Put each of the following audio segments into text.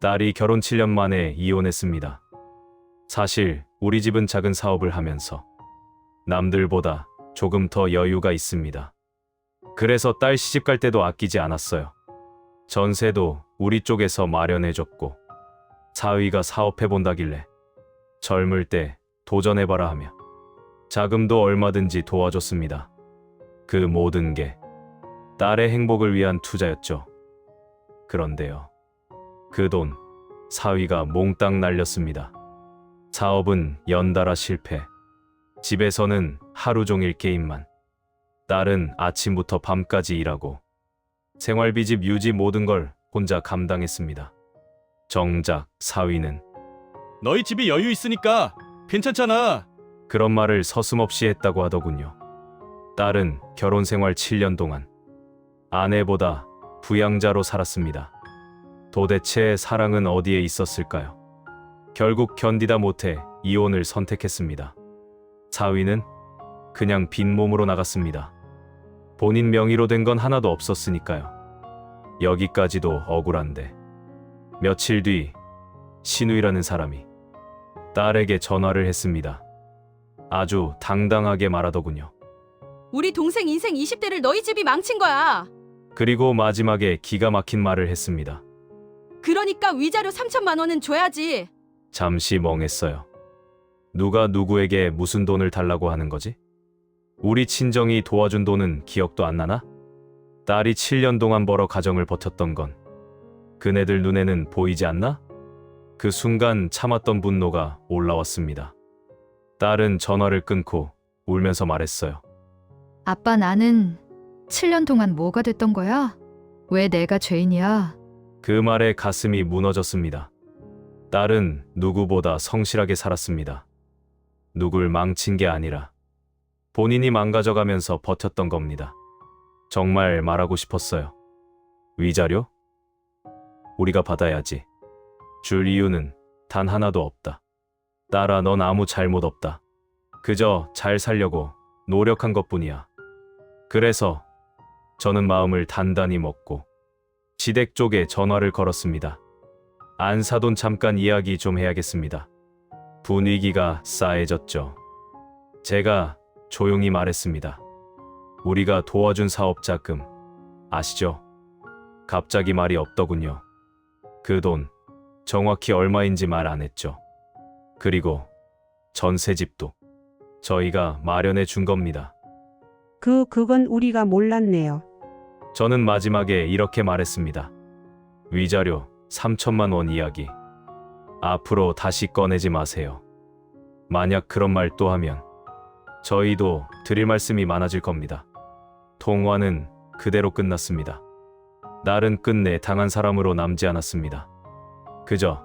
딸이 결혼 7년 만에 이혼했습니다. 사실 우리 집은 작은 사업을 하면서 남들보다 조금 더 여유가 있습니다. 그래서 딸 시집 갈 때도 아끼지 않았어요. 전세도 우리 쪽에서 마련해줬고 사위가 사업해본다길래 젊을 때 도전해봐라 하며 자금도 얼마든지 도와줬습니다. 그 모든 게 딸의 행복을 위한 투자였죠. 그런데요. 그 돈 사위가 몽땅 날렸습니다. 사업은 연달아 실패. 집에서는 하루 종일 게임만. 딸은 아침부터 밤까지 일하고 생활비 집 유지 모든 걸 혼자 감당했습니다. 정작 사위는 너희 집이 여유 있으니까 괜찮잖아. 그런 말을 서슴없이 했다고 하더군요. 딸은 결혼 생활 7년 동안 아내보다 부양자로 살았습니다. 도대체 사랑은 어디에 있었을까요? 결국 견디다 못해 이혼을 선택했습니다. 사위는 그냥 빈몸으로 나갔습니다. 본인 명의로 된 건 하나도 없었으니까요. 여기까지도 억울한데. 며칠 뒤 신우이라는 사람이 딸에게 전화를 했습니다. 아주 당당하게 말하더군요. 우리 동생 인생 20대를 너희 집이 망친 거야. 그리고 마지막에 기가 막힌 말을 했습니다. 그러니까 위자료 3천만 원은 줘야지. 잠시 멍했어요. 누가 누구에게 무슨 돈을 달라고 하는 거지? 우리 친정이 도와준 돈은 기억도 안 나나? 딸이 7년 동안 벌어 가정을 버텼던 건 그네들 눈에는 보이지 않나? 그 순간 참았던 분노가 올라왔습니다. 딸은 전화를 끊고 울면서 말했어요. 아빠 나는 7년 동안 뭐가 됐던 거야? 왜 내가 죄인이야? 그 말에 가슴이 무너졌습니다. 딸은 누구보다 성실하게 살았습니다. 누굴 망친 게 아니라 본인이 망가져가면서 버텼던 겁니다. 정말 말하고 싶었어요. 위자료? 우리가 받아야지. 줄 이유는 단 하나도 없다. 딸아, 넌 아무 잘못 없다. 그저 잘 살려고 노력한 것 뿐이야. 그래서 저는 마음을 단단히 먹고 시댁 쪽에 전화를 걸었습니다. 안사돈 잠깐 이야기 좀 해야겠습니다. 분위기가 싸해졌죠. 제가 조용히 말했습니다. 우리가 도와준 사업 자금 아시죠? 갑자기 말이 없더군요. 그 돈 정확히 얼마인지 말 안 했죠. 그리고 전세집도 저희가 마련해 준 겁니다. 그, 그건 우리가 몰랐네요. 저는 마지막에 이렇게 말했습니다. 위자료 3천만 원 이야기. 앞으로 다시 꺼내지 마세요. 만약 그런 말 또 하면 저희도 드릴 말씀이 많아질 겁니다. 통화는 그대로 끝났습니다. 날은 끝내 당한 사람으로 남지 않았습니다. 그저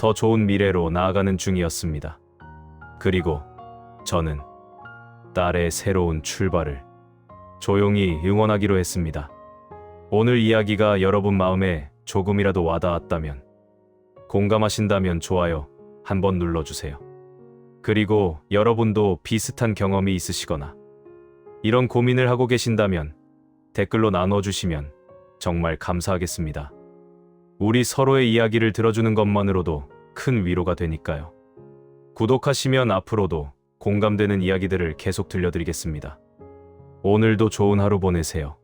더 좋은 미래로 나아가는 중이었습니다. 그리고 저는 딸의 새로운 출발을 조용히 응원하기로 했습니다. 오늘 이야기가 여러분 마음에 조금이라도 와닿았다면, 공감하신다면 좋아요 한번 눌러주세요. 그리고 여러분도 비슷한 경험이 있으시거나, 이런 고민을 하고 계신다면 댓글로 나눠주시면 정말 감사하겠습니다. 우리 서로의 이야기를 들어주는 것만으로도 큰 위로가 되니까요. 구독하시면 앞으로도 공감되는 이야기들을 계속 들려드리겠습니다. 오늘도 좋은 하루 보내세요.